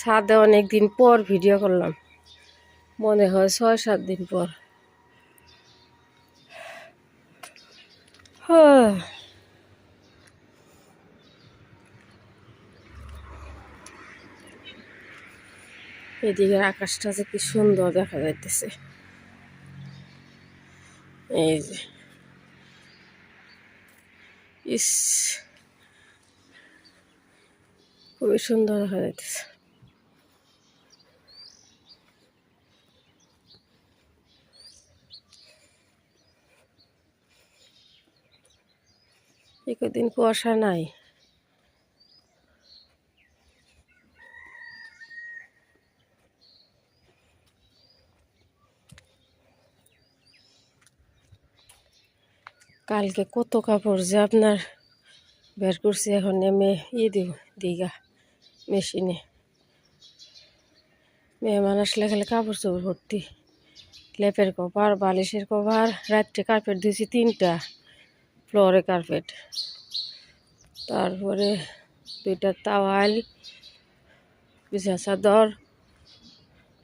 ছাদে অনেক দিন পর ভিডিও করলাম। মনে হয় ছয়, সাত দিন পর। হ্যাঁ। এদিকে আকাশটা যে কি সুন্দর দেখা যাইতেছে। এই যে। ইস। খুবই সুন্দর দেখা যাইতেছে। এই কদিন কুয়াশা নাই। কালকে কত কাপড় যে আপনার বের করছি, এখন নেমে ইয়ে দিব দিঘা মেশিনে। মেহমান আসলে খালি কাপড় চোপড় ভর্তি, লেপের কভার, বালিশের কভার, রাত্রে কার্পেট দিয়েছি তিনটা। ফ্লোরে কার্পেট। তারপরে দুইটা তাওয়াল, বিছানা, চাদর,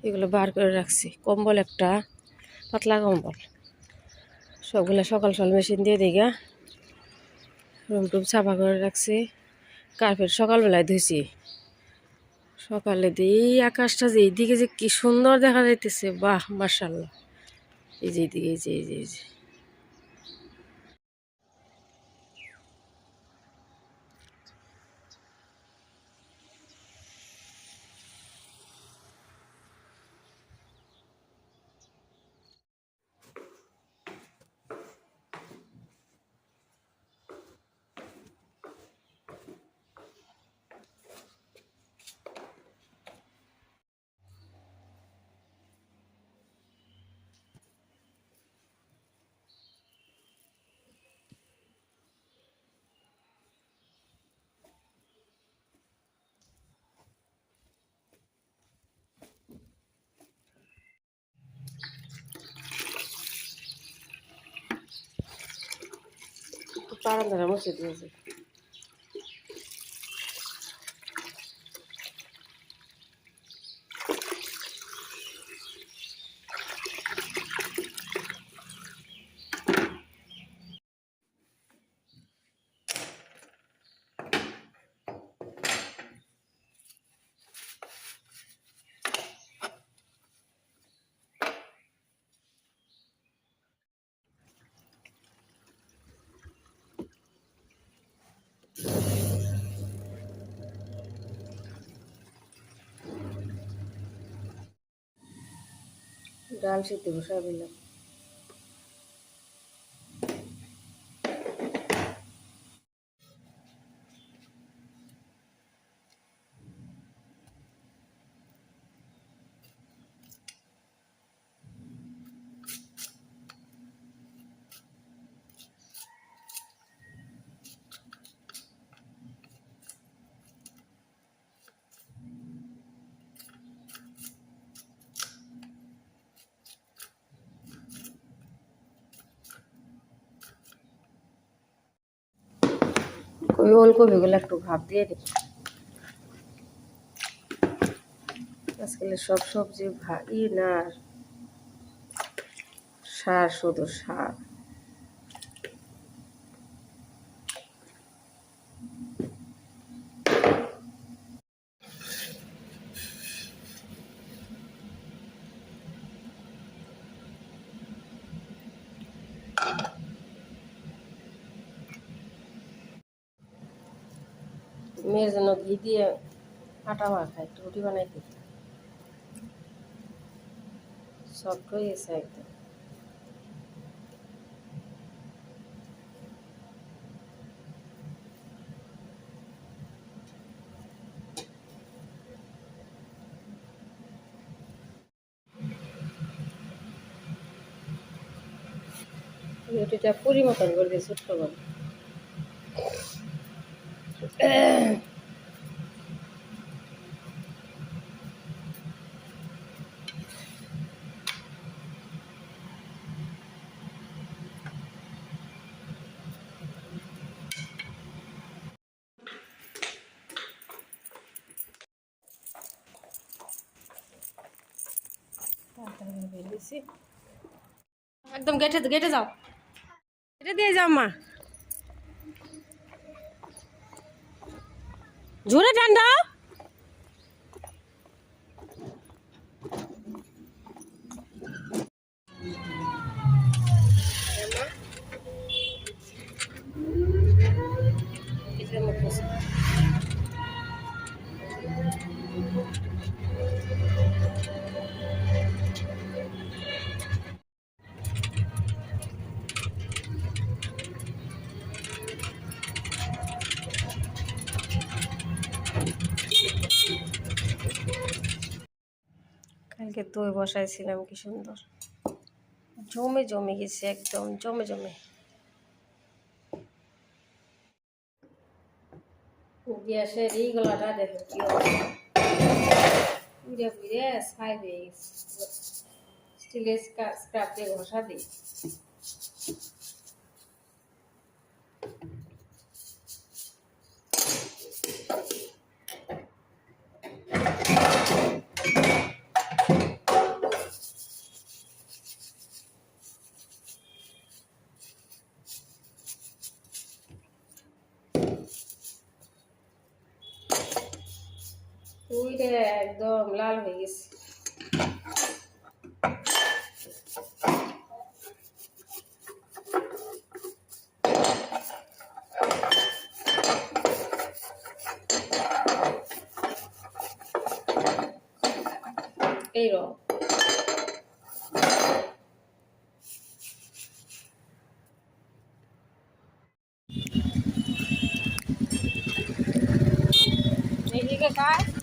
এগুলো বার করে রাখছি। কম্বল একটা, পাতলা কম্বল। সবগুলো সকাল সকাল মেশিন দিয়ে দিঘা রুম টুম সাফা করে রাখছি। কার্পেট সকালবেলায় ধুইছি। সকালে দিয়ে এই আকাশটা যে এইদিকে যে কি সুন্দর দেখা যাইতেছে, বাহ মার্শাল্লাহ এই যে এই যে এই যে এই যে। para la música. ডাল সিদ্ধ বসাই দিলাম কবি ওলকপিগুলো একটু ভাব দিয়ে দিই। আজকাল সব সবজি ভাই না সার শুধু সার। মেয়ের জন্য ঘি দিয়ে আটা মাখা একটু রুটি বানাই দিই সফট হয়ে গেছে একদম। রুটিটা পুরি মতন করে দিয়ে ছোট্ট করে। একদম গেটে গেটে যাও গেটে দিয়ে যাও মা জোরে ঠান্ডা কালকে দই বসাইছিলাম কি সুন্দর। জমে জমে গেছে একদম, জমে জমে। গ্যাসের এই গলাটা দেখো কি পুড়ে পুড়ে হয়ে গেছে। স্টিলের স্ক্রাব দিয়ে ঘষা দিই। একদম লাল হয়ে গেছে এই রকম এইদিকে খায় মেয়ে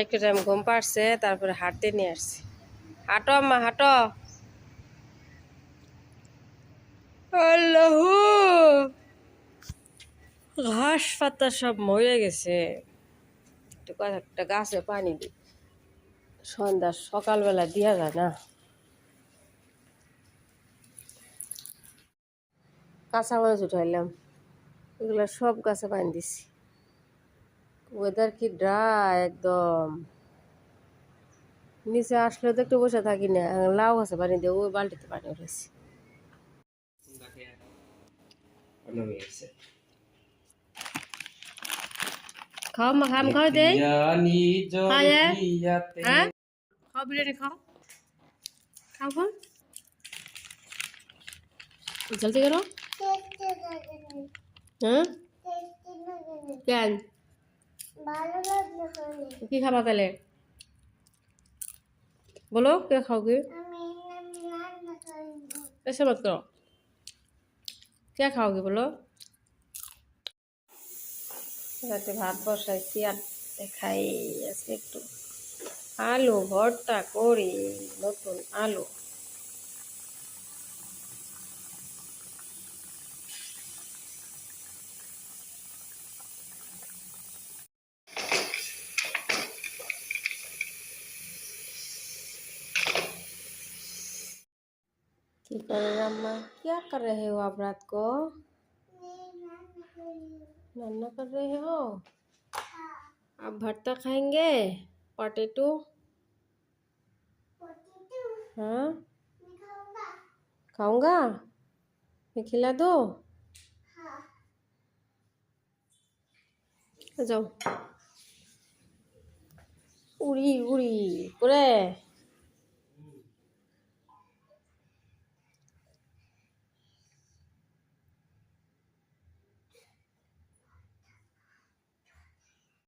একটু টাইম ঘুম পাড়ছে, তারপরে হাঁটতে নিয়ে আসছি। হাঁটো আম্মা, হাঁটো। আল্লাহ! ঘাস পাতা সব মরে গেছে। একটু একটা গাছে পানি দিই। সন্ধ্যা সকালবেলা দিয়া যায় না। কাঁচা মাছ উঠাইলাম। এগুলো সব গাছে পানি দিছি। ওয়েদার কি ড্রাই একদম। নিচে আসলে তো একটু বসে থাকি না লাউ গাছে পানি দিয়ে ওই বালতিতে পানি উঠেছি খাও মা খাম খাও দে হ্যাঁ খাও বিরিয়ানি খাও। খাও খাও। জলদি করো। হ্যাঁ? কেন? কি খাবা তাহলে বলো কে খাওগে ऐसे मत करो क्या खाओगे बोलो রাতে ভাত বসাইছি আর দেখাই আজকে একটু আলু ভর্তা করি নতুন আলু की क्या कर रहे हो आप रात को? नन्ना कर रहे हो? आप भरता खाएँगे? पोटैटो हाँ? खाऊँगा? मैं खिला दो। जाओ। उड़ी उड़ी, पूरे।